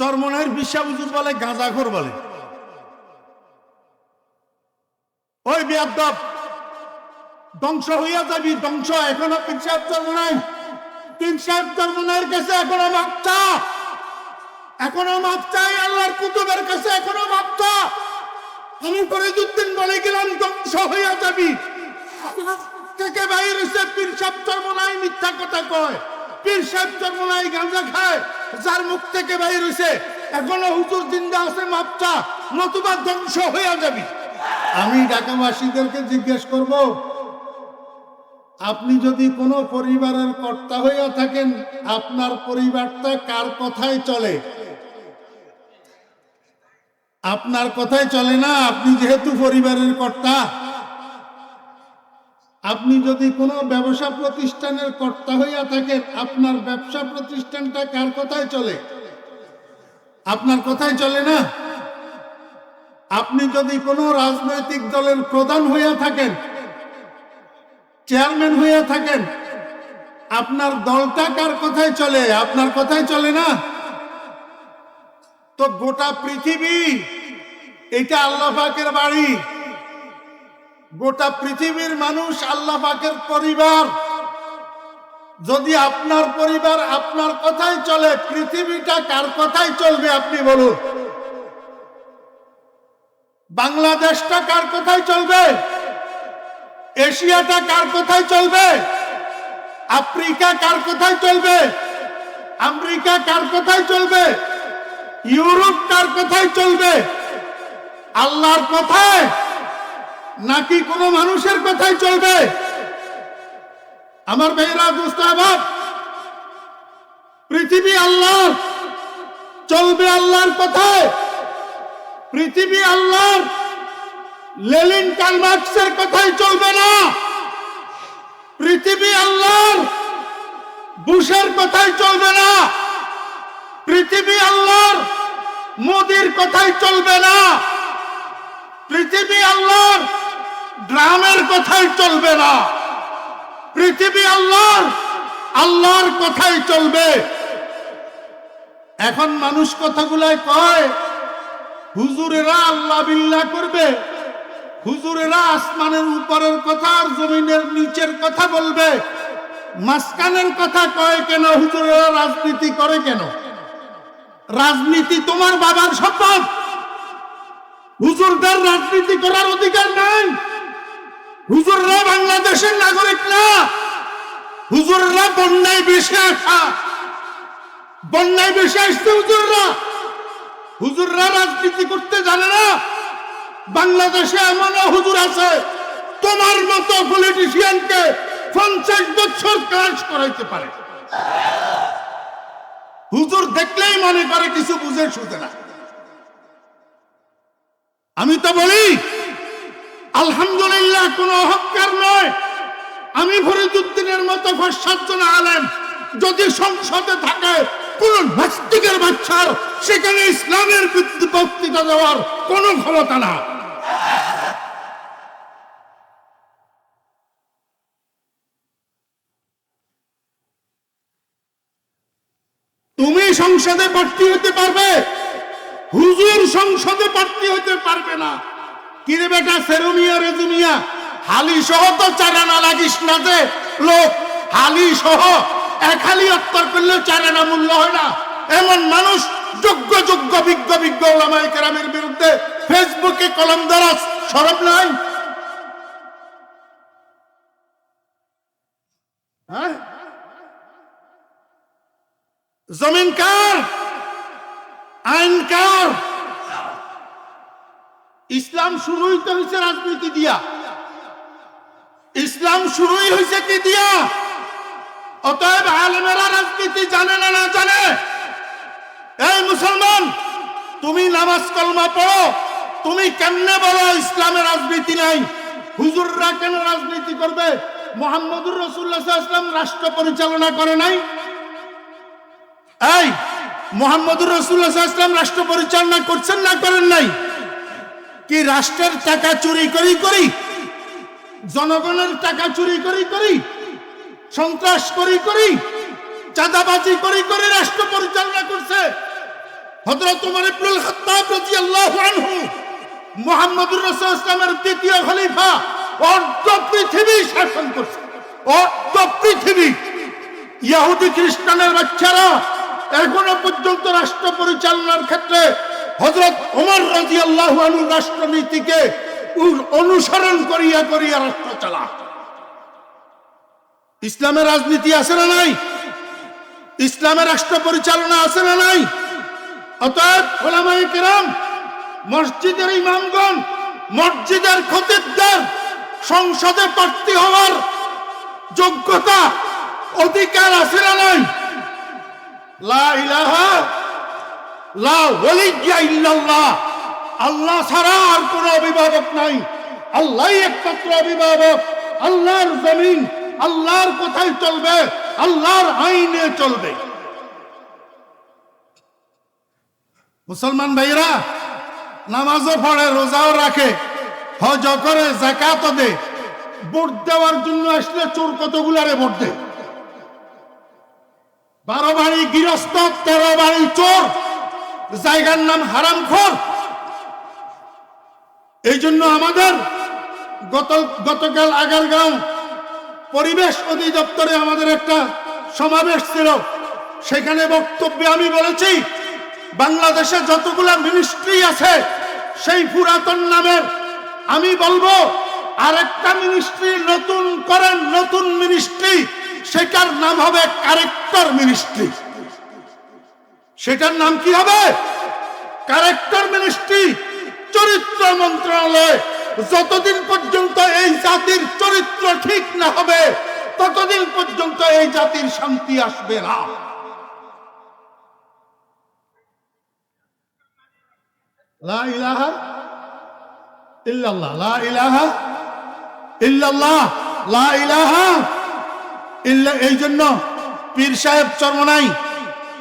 চরমনের বিশ্বাস হুজুর বলে, গাঁজাখোর বলে। ওই বিয়াদব, ধ্বংস হইয়া যাবি, ধ্বংস। এখনও তিন সাহেব চরমনাই তিন সাহেব চরমনাইয়ের কাছে এখনও বাচ্চা এখনও মাপ চাই আল্লাহর কুতুবের কাছে এখনও মাপ চা। আমি ফরিদুদ্দিন বলে গেলাম, ধ্বংস হইয়া যাবি। থেকে বাইর হইছে? পীর সাহেব চরমনাই মিথ্যা কথা কয়। পীর সাহেব গাঁজা খায়, যার মুখ থেকে বাইর হইছে, এখনও হুজুর জিন্দা আছে মাপ চা নতুবা ধ্বংস হইয়া যাবি। আমি ঢাকাবাসীদেরকে জিজ্ঞেস করব, আপনি যদি কোনো পরিবারের কর্তা হইয়া থাকেন, আপনার পরিবারটা কার কথায় চলে? আপনার কথাই চলে না, আপনি যেহেতু পরিবারের কর্তা আপনি যদি কোনো ব্যবসা প্রতিষ্ঠানের কর্তা হইয়া থাকেন, আপনার ব্যবসা প্রতিষ্ঠানটা কার কথায় চলে? আপনার কথাই চলে না? আপনি যদি কোনো রাজনৈতিক দলের প্রধান হইয়া থাকেন, চেয়ারম্যান হইয়া থাকেন, আপনার দলটা কার কথায় চলে? আপনার কথায় চলে না? তো গোটা পৃথিবী, এটা আল্লাহ পাকের বাড়ি। গোটা পৃথিবীর মানুষ আল্লাহ পাকের পরিবার। যদি আপনার পরিবার আপনার কথাই চলে, পৃথিবীটা কার কথাই চলবে আপনি বলুন? বাংলাদেশটা কার কথাই চলবে? এশিয়াটা কার কথাই চলবে? আফ্রিকা কার কথাই চলবে? আমেরিকা কার কথাই চলবে? ইউরোপ কার কথাই চলবে? আল্লাহর কথায় নাকি কোনো মানুষের কথাই চলবে? আমার মেয়েরা দুস্তাবাব পৃথিবী আল্লাহ চলবে আল্লাহর কথায়। পৃথিবী আল্লাহর, লেলিন কালমার্কসের কথাই চলবে না। পৃথিবী আল্লাহর, বুশের কথাই চলবে না। পৃথিবী আল্লাহর, মোদির কথাই চলবে না। পৃথিবী আল্লাহর ড্রামের কথাই চলবে না। পৃথিবী আল্লাহর আল্লাহর কথাই চলবে। এখন মানুষ কথাগুলাই কয়, হুজুরেরা আল্লাহ বিল্লাহ করবে, হুজুরেরা আসমানের উপরের কথা আর জমিনের নিচের কথা বলবে। মাঝখানের কথা কয় কেন, হুজুরেরা রাজনীতি করে কেন? রাজনীতি তোমার বাবার শপথ হুজুরদের রাজনীতি করার অধিকার নাই। হুজুররা বাংলাদেশের নাগরিক না। হুজুররা বন্যায় বেশি আসা। বন্যায় বেশি আসছে হুজুররা। হুজুররা রাজনীতি করতে জানে না। বাংলাদেশে এমনও হুজুর আছে, তোমার মতো পলিটিশিয়ানকে পঞ্চাশ বছর কাজ করাইতে পারে। হুজুর দেখলেই মনে করে, কিছু বুঝে শুধে না। আমি তো বলি আলহামদুলিল্লাহ, কোন অহংকার নয়। আমি ফরিদুদ্দিনের মতো ফসাজ্জন আলেম যদি সংসদে থাকে, কোন নাস্তিকের বাচ্চার, সেখানে ইসলামের বক্তৃতা দেওয়ার কোন ক্ষমতা না। তুমি সংসদে প্রার্থী হতে পারবে, হুজুর সংসদে প্রার্থী হতে পারবে না। কিরে বেটা, সেরুমিয়া রেজুমিয়া হালি সহ তো চারানা লাগিস না যে, লোক। হালি সহ এক হালি অত্তর করলে চারানা মূল্য হয় না। এমন মানুষ, যোগ্য যোগ্য, বিজ্ঞ বিজ্ঞ ওলামাই কেরামের বিরুদ্ধে ফেসবুকে কলম দ্বারা সরব নাই। হ্যাঁ? আইন কার? ইসলাম শুরুই তো হয়েছে রাজনীতি দিয়া। ইসলাম শুরুই হয়েছে কি দিয়া? অতএব আলেমেরা রাজনীতি জানে না না জানে? এই মুসলমান, তুমি নামাজ কলমা পড়ো, তুমি কেমনে বলো ইসলামের রাজনীতি নাই? হুজুররা কেন রাজনীতি করবে? মোহাম্মদুর রসুল্লাহ ইসলাম রাষ্ট্র পরিচালনা করে নাই? এই, মোহাম্মদুর রসুল্লাহ ইসলাম রাষ্ট্র পরিচালনা করছেন না করেন নাই? কি রাষ্ট্রের টাকা চুরি করি করি? জনগণের টাকা চুরি করি করি? সন্ত্রাস করি করি? চাঁদাবাজি করি করে রাষ্ট্র পরিচালনা করছে? রাষ্ট্র পরিচালনার ক্ষেত্রে হযরত ওমর রাদিয়াল্লাহু আনহু রাষ্ট্রনীতিকে অনুসরণ করিয়া করিয়া রাষ্ট্র চালা। ইসলামের রাজনীতি আছে না নাই? ইসলামের রাষ্ট্র পরিচালনা আছে না নাই? অতএব ওলামায়ে কেরাম, মসজিদের ইমামগণ, মসজিদের খতিবদের সংসদে প্রার্থী হওয়ার যোগ্যতা অধিকার আছে না নাই? লা ইলাহা লা ওয়ালিয়্যা ইল্লাল্লাহ আল্লাহ ছাড়া আর কোন অভিভাবক নাই। আল্লাহই একমাত্র অভিভাবক। আল্লাহর জমিন, আল্লাহর কথাই চলবে, আল্লাহর আইনে চলবে। মুসলমান ভাইরা নামাজও পড়ে, রোজাও রাখে, হজ করে জাকাতও দে। ভোট দেওয়ার জন্য আসলে চোর কতগুলারে ভোট দে বারো বাড়ি গৃহস্থ, তেরো বাড়ি চোর। জায়গার নাম হারামখোর। এই জন্য আমাদের গত গতকাল আগারগাঁও পরিবেশ অধিদপ্তরে আমাদের একটা সমাবেশ ছিল। সেখানে বক্তব্যে আমি বলেছি, বাংলাদেশে যতগুলা মিনিস্ট্রি আছে, সেই পুরাতন নামের আমি বলব, আরেকটা মিনিস্ট্রি নতুন করেন, নতুন মিনিস্ট্রি সেটার নাম হবে কারেক্টর মিনিস্ট্রি সেটার নাম কি হবে? কারেক্টর মিনিস্ট্রি চরিত্র মন্ত্রণালয়। যতদিন পর্যন্ত এই জাতির চরিত্র ঠিক না হবে, ততদিন পর্যন্ত এই জাতির শান্তি আসবে না। এই জন্য পীর সাহেব চরমনাই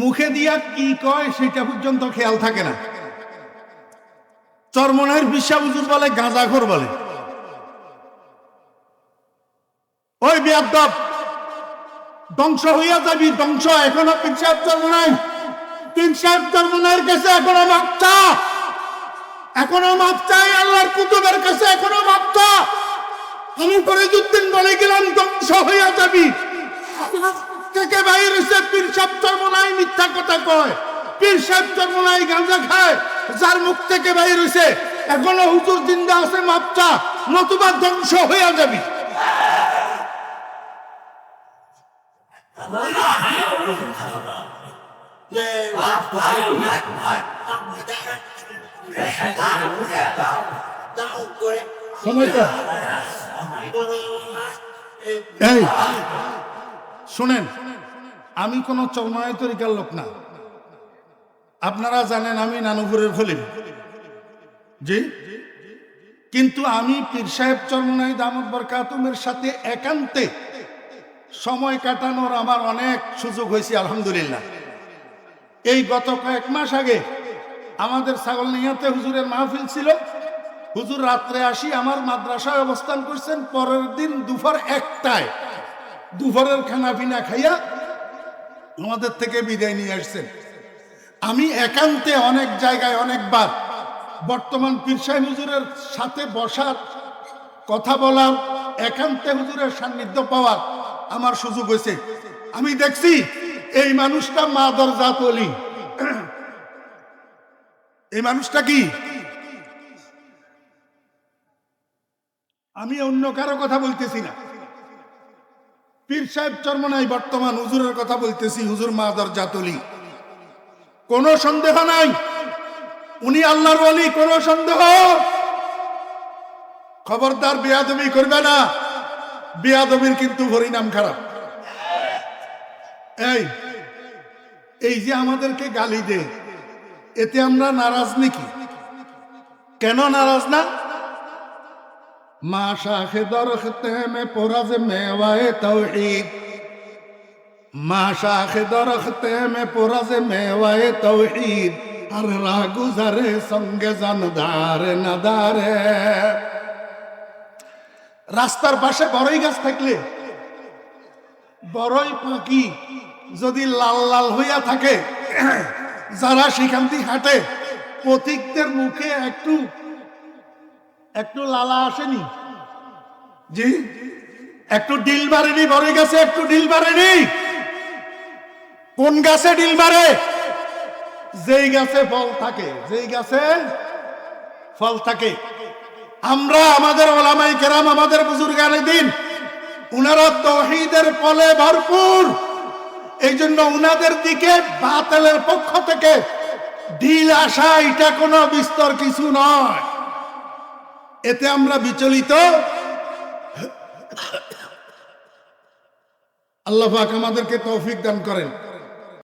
মুখে দিয়া কি কয় সেটা পর্যন্ত খেয়াল থাকে না। চরমনের বিশ্বাস হুজুর বলে, গাঁজাখোর বলে। ওই বিয়াদ্দব ধ্বংস হইয়া যাবি, ধ্বংস। এখনও তিন সাহেব চর্ম নাই তিন চর্মনের কাছে এখনও বাচ্চা। এখনও মাপ আল্লাহর কুতুবের কাছে এখনও মাপ আমি ফরিদুদ্দিন বলে গেলাম, ধ্বংস হইয়া যাবি। থেকে বাইর হইছে পীর সাহেব চর্মনাই মিথ্যা কথা কয়। পীর সাহেব চর্মনাই গাঁজা খায় যার মুখ থেকে বাইর হইছে এখনও হুজুর জিন্দা আছে মাপচা নতুবা ধ্বংস হইয়া যাবি। এই শুনেন আমি কোন চরমায় তরিকার লোক না। আপনারা জানেন আমি নানুপুরের খলিম জি? কিন্তু আমি পীর সাহেব চরমনাই দামদ বরকাতুমের সাথে একান্তে সময় কাটানোর আমার অনেক সুযোগ হয়েছে, আলহামদুলিল্লাহ। এই গত কয়েক মাস আগে আমাদের ছাগল নিয়াতে হুজুরের মাহফিল ছিল। হুজুর রাত্রে আসি আমার মাদ্রাসায় অবস্থান করছেন, পরের দিন দুপুর একটায়। দুপুরের খানা পিনা খাইয়া আমাদের থেকে বিদায় নিয়ে আসছেন। আমি একান্তে অনেক জায়গায় অনেকবার বর্তমান পীর সাহেব হুজুরের সাথে বসার কথা বলার, একান্তে হুজুরের সান্নিধ্য পাওয়ার আমার সুযোগ হয়েছে। আমি দেখছি এই মানুষটা মাদর জাত অলি। এই মানুষটা কি? আমি অন্য কারও কথা বলতেছি না। পীর সাহেব চর্মনাই বর্তমান হুজুরের কথা বলতেছি, হুজুর মাদর জাতলি। কোনো সন্দেহ নাই। উনি আল্লাহর ওলি, কোনো সন্দেহ। খবরদার বেয়াদবি করবে না। বেয়াদবির কিন্তু পরিণাম খারাপ। এই এই যে আমাদেরকে গালি দে, এতে আমরা নারাজ নাকি? কেন নারাজ না? রাস্তার পাশে বড়ই গাছ থাকলে, বড়ই পাখি যদি লাল লাল হইয়া থাকে, যারা সেখান থেকে হাঁটে, পথিকদের মুখে একটু একটু লালা আসেনি? জি? একটু ডিল মারেনি বড়ই গাছে, একটু ডিল মারেনি। কোন গাছে ডিল মারে? যেই গাছে ফল থাকে, যেই গাছে ফল থাকে। আমরা আমাদের ওলামাই কেরাম, আমাদের বুজুর্গানে দিন, উনারা তহিদের ফলে ভরপুর। এই জন্য উনাদের দিকে বাতেলের পক্ষ থেকে ঢিল আসা, এটা কোনো বিস্তর কিছু নয়। এতে আমরা বিচলিত। আল্লাহ আমাদেরকে তৌফিক দান করেন।